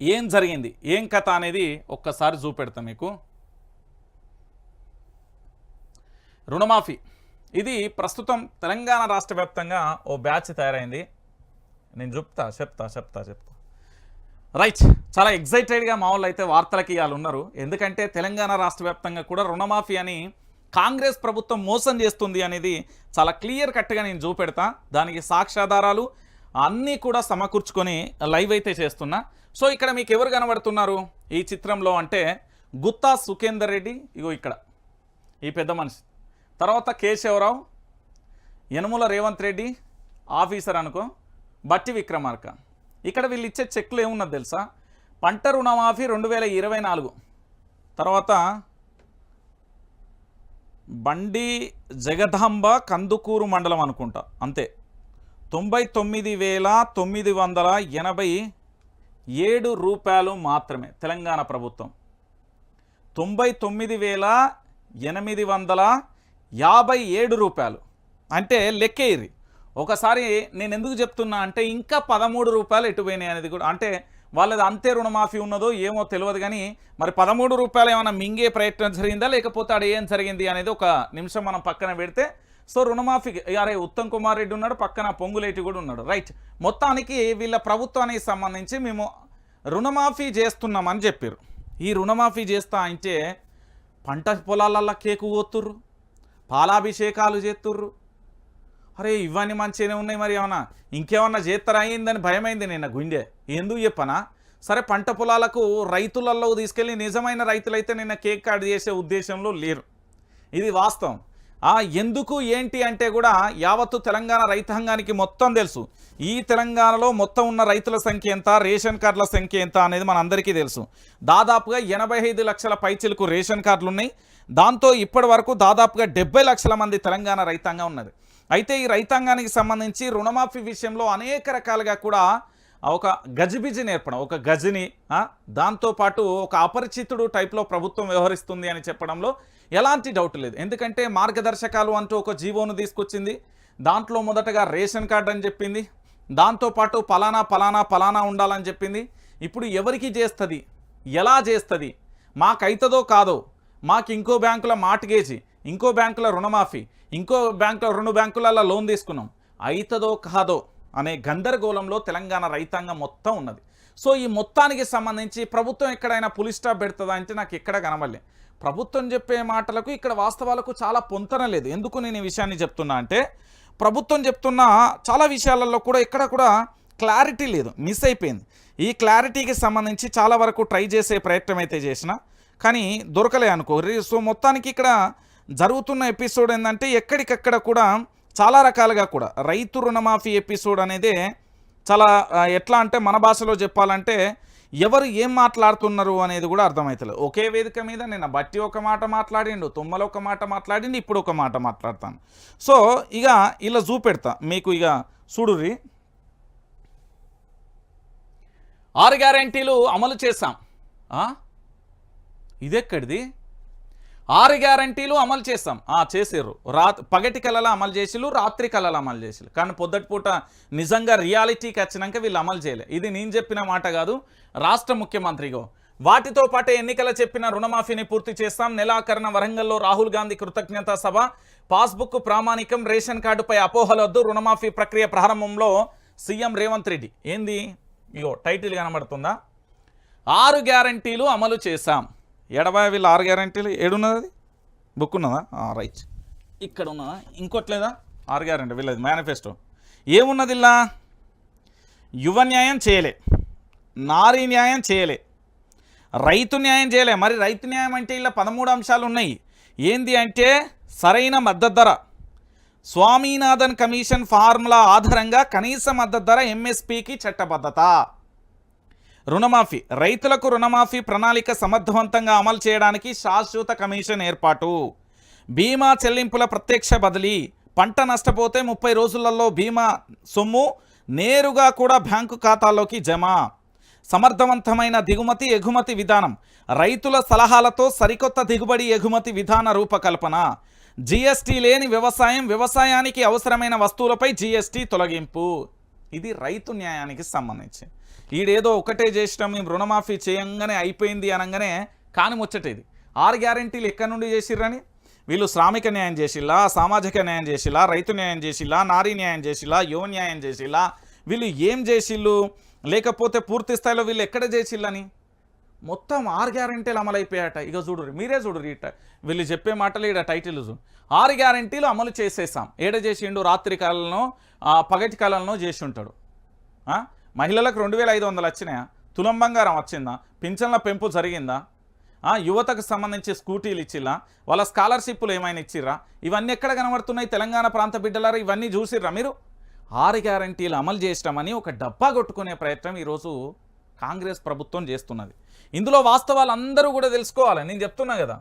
ఏం జరిగింది? ఏం కథ అనేది ఒక్కసారి చూపెడతా మీకు. రుణమాఫీ. ఇది ప్రస్తుతం తెలంగాణ రాష్ట్ర వ్యాప్తంగా ఓ బ్యాచ్ తయారైంది. నేను చెప్తా చెప్తా చెప్తా చెప్తా. రైట్. చాలా ఎగ్జైటెడ్గా మా వాళ్ళు అయితే వార్తలకి ఇవాళ ఉన్నారు. ఎందుకంటే తెలంగాణ రాష్ట్ర వ్యాప్తంగా కూడా రుణమాఫీ అని కాంగ్రెస్ ప్రభుత్వం మోసం చేస్తుంది అనేది చాలా క్లియర్ కట్గా నేను చూపెడతా. దానికి సాక్ష్యాధారాలు అన్నీ కూడా సమకూర్చుకొని లైవ్ అయితే చేస్తున్నా. సో ఇక్కడ మీకు ఎవరు కనబడుతున్నారు? ఈ చిత్రంలో అంటే గుత్తా సుఖేందర్ రెడ్డి ఇగో ఇక్కడ ఈ పెద్ద మనిషి. తర్వాత కేశవరావు యనుముల రేవంత్ రెడ్డి ఆఫీసర్ అనుకో బట్టి విక్రమార్క. ఇక్కడ వీళ్ళు ఇచ్చే చెక్లు ఏమున్నది తెలుసా? పంట రుణమాఫీ రెండు వేల ఇరవై నాలుగు. తర్వాత బండి జగదాంబ కందుకూరు మండలం అనుకుంటా అంతే. తొంభై తొమ్మిది వేల తొమ్మిది వందల ఎనభై ఏడు రూపాయలు మాత్రమే తెలంగాణ ప్రభుత్వం. తొంభై తొమ్మిది వేల ఎనిమిది వందల యాభై ఏడు రూపాయలు. అంటే లెక్కేది ఒకసారి నేను ఎందుకు చెప్తున్నా అంటే ఇంకా పదమూడు రూపాయలు ఎటు పోయినాయి అనేది కూడా అంటే వాళ్ళది అంతే రుణమాఫీ ఉన్నదో ఏమో తెలియదు కానీ మరి పదమూడు రూపాయలు ఏమైనా మింగే ప్రయత్నం జరిగిందా? లేకపోతే అడ ఏం జరిగింది అనేది ఒక నిమిషం మనం పక్కన పెడితే సో రుణమాఫీ అరే ఉత్తమ్ కుమార్ రెడ్డి ఉన్నాడు పక్కన పొంగులేటి కూడా ఉన్నాడు. రైట్ మొత్తానికి వీళ్ళ ప్రభుత్వానికి సంబంధించి మేము రుణమాఫీ చేస్తున్నామని చెప్పారు ఈ రుణమాఫీ చేస్తా అంటే పంట పొలాలల్లో కేకు కోతుర్రు పాలాభిషేకాలు చేస్తుర్రు అరే ఇవన్నీ మంచిగానే ఉన్నాయి మరి ఏమన్నా? ఇంకేమన్నా చేస్తారా అయిందని భయమైంది నిన్న గుండె. ఎందుకు చెప్పనా? సరే పంట పొలాలకు రైతులలో తీసుకెళ్ళి నిజమైన రైతులైతే నిన్న కేక్ కార్డు చేసే ఉద్దేశంలో లేరు. ఇది వాస్తవం. ఆ ఎందుకు ఏంటి అంటే కూడా యావత్తు తెలంగాణ రైతాంగానికి మొత్తం తెలుసు. ఈ తెలంగాణలో మొత్తం ఉన్న రైతుల సంఖ్య ఎంత రేషన్ కార్డుల సంఖ్య ఎంత అనేది మన అందరికీ తెలుసు. దాదాపుగా ఎనభై ఐదు లక్షల పైచిలకు రేషన్ కార్డులు ఉన్నాయి దాంతో ఇప్పటి వరకు దాదాపుగా డెబ్బై లక్షల మంది తెలంగాణ రైతాంగం ఉన్నది. అయితే ఈ రైతాంగానికి సంబంధించి రుణమాఫీ విషయంలో అనేక రకాలుగా కూడా ఒక గజిబిజి నేర్పడం ఒక గజిని దాంతోపాటు ఒక అపరిచితుడు టైప్లో ప్రభుత్వం వ్యవహరిస్తుంది అని చెప్పడంలో ఎలాంటి డౌట్ లేదు. ఎందుకంటే మార్గదర్శకాలు అంటూ ఒక జీవోను తీసుకొచ్చింది. దాంట్లో మొదటగా రేషన్ కార్డు అని చెప్పింది. దాంతోపాటు పలానా పలానా పలానా ఉండాలని చెప్పింది. ఇప్పుడు ఎవరికి చేస్తుంది? ఎలా చేస్తుంది? మాకైతుందో కాదో? మాకు ఇంకో బ్యాంకుల మార్టిగేజీ ఇంకో బ్యాంకుల రుణమాఫీ ఇంకో బ్యాంకుల రెండు బ్యాంకులలో లోన్ తీసుకున్నాం. అవుతుందో కాదో అనే గందరగోళంలో తెలంగాణ రైతాంగం మొత్తం ఉన్నది. సో ఈ మొత్తానికి సంబంధించి ప్రభుత్వం ఎక్కడైనా పులి స్టాప్ పెడుతుందా అంటే నాకు ఎక్కడ కనబడలే. ప్రభుత్వం చెప్పే మాటలకు ఇక్కడ వాస్తవాలకు చాలా పొంతన లేదు. ఎందుకు నేను ఈ విషయాన్ని చెప్తున్నా అంటే ప్రభుత్వం చెప్తున్న చాలా విషయాలలో కూడా ఎక్కడ కూడా క్లారిటీ లేదు. మిస్ అయిపోయింది. ఈ క్లారిటీకి సంబంధించి చాలా వరకు ట్రై చేసే ప్రయత్నం అయితే చేసిన. కానీ దొరకలే అనుకో. సో మొత్తానికి ఇక్కడ జరుగుతున్న ఎపిసోడ్ ఏంటంటే ఎక్కడికక్కడ కూడా చాలా రకాలుగా కూడా రైతు రుణమాఫీ ఎపిసోడ్ అనేది చాలా ఎట్లా అంటే మన భాషలో చెప్పాలంటే ఎవరు ఏం మాట్లాడుతున్నారు అనేది కూడా అర్థమవుతలేదు ఒకే వేదిక మీద నేను బట్టి ఒక మాట మాట్లాడిండు తుమ్మలు ఒక మాట మాట్లాడిండు ఇప్పుడు ఒక మాట మాట్లాడతాను. సో ఇక ఇలా చూపెడతా. మీకు ఇక చూడుర్రి. ఆరు గ్యారంటీలు అమలు చేశాం. ఇదెక్కడిది? ఆరు గ్యారంటీలు అమలు చేస్తాం. ఆ చేసారు రా పగటి కళలా అమలు చేసిరు రాత్రి కళలు అమలు చేసిరు కానీ పొద్దుటిపూట నిజంగా రియాలిటీకి వచ్చినాక వీళ్ళు అమలు చేయలే. ఇది నేను చెప్పిన మాట కాదు రాష్ట్ర ముఖ్యమంత్రిగో. వాటితో పాటే ఎన్నికల చెప్పిన రుణమాఫీని పూర్తి చేస్తాం. నెలాకరణ వరంగల్లో రాహుల్ గాంధీ కృతజ్ఞతా సభ. పాస్బుక్ ప్రామాణికం రేషన్ కార్డుపై అపోహలొద్దు. రుణమాఫీ ప్రక్రియ ప్రారంభంలో సీఎం రేవంత్ రెడ్డి. ఏంది? ఇగో టైటిల్ కనబడుతుందా? ఆరు గ్యారంటీలు అమలు చేశాం. ఎడబాయ వీళ్ళు ఆరు గ్యారంటీలు ఏడున్నది అది? బుక్ ఉన్నదా? రైట్ ఇక్కడ ఉన్నదా? ఇంకోట్లేదా ఆరు గ్యారంటీ వీళ్ళది మేనిఫెస్టో ఏమున్నది ఇలా? యువ న్యాయం చేయలే నారీ న్యాయం చేయలే రైతు న్యాయం చేయలే. మరి రైతు న్యాయం అంటే ఇలా పదమూడు అంశాలు ఉన్నాయి. ఏంది అంటే సరైన మద్దతు ధర. స్వామినాథన్ కమిషన్ ఫార్ములా ఆధారంగా కనీస మద్దతు ధర ఎంఎస్పికి చట్టబద్ధత. రుణమాఫీ రైతులకు రుణమాఫీ ప్రణాళిక సమర్థవంతంగా అమలు చేయడానికి శాశ్వత కమిషన్ ఏర్పాటు. బీమా చెల్లింపుల ప్రత్యక్ష బదిలీ పంట నష్టపోతే ముప్పై రోజులలో బీమా సొమ్ము నేరుగా కూడా బ్యాంకు ఖాతాలోకి జమ. సమర్థవంతమైన దిగుమతి ఎగుమతి విధానం రైతుల సలహాలతో సరికొత్త దిగుబడి ఎగుమతి విధాన రూపకల్పన. జీఎస్టీ లేని వ్యవసాయం వ్యవసాయానికి అవసరమైన వస్తువులపై జీఎస్టీ తొలగింపు. ఇది రైతు న్యాయానికి సంబంధించి. ఈడేదో ఒకటే చేసినాం మేము రుణమాఫీ చేయంగానే అయిపోయింది అనగానే కాని ముచ్చటేది ఆరు గ్యారంటీలు ఎక్కడి నుండి చేసిర్రని? వీళ్ళు శ్రామిక న్యాయం చేసిలా సామాజిక న్యాయం చేసిలా రైతు న్యాయం చేసిలా నారీ న్యాయం చేసిలా యువ న్యాయం చేసిలా వీళ్ళు ఏం చేసిళ్ళు? లేకపోతే పూర్తి స్థాయిలో వీళ్ళు ఎక్కడ చేసిల్లని మొత్తం ఆరు గ్యారంటీలు అమలైపోయాట ఇక చూడుర్రి మీరే చూడుర్రి ఇట వీళ్ళు చెప్పే మాటలు ఈడ టైటిల్ చూడు. ఆరు గ్యారంటీలు అమలు చేసేసాం. ఏడ చేసిండు? రాత్రి కాలంలో పగటి కాలంలో చేసి ఉంటాడు మహిళలకు రెండు వేల ఐదు వందలు వచ్చినాయా? తులం బంగారం వచ్చిందా? పింఛన్ల పెంపు జరిగిందా? యువతకు సంబంధించి స్కూటీలు ఇచ్చిరా వాళ్ళ స్కాలర్షిప్లు ఏమైనా ఇచ్చిర్రా? ఇవన్నీ ఎక్కడ కనబడుతున్నాయి? తెలంగాణ ప్రాంత బిడ్డలారా ఇవన్నీ చూసిర్రా మీరు? ఆరు గ్యారంటీలు అమలు చేసినామని ఒక డబ్బా కొట్టుకునే ప్రయత్నం ఈరోజు కాంగ్రెస్ ప్రభుత్వం చేస్తున్నది. ఇందులో వాస్తవాలు అందరూ కూడా తెలుసుకోవాలి. నేను చెప్తున్నా కదా.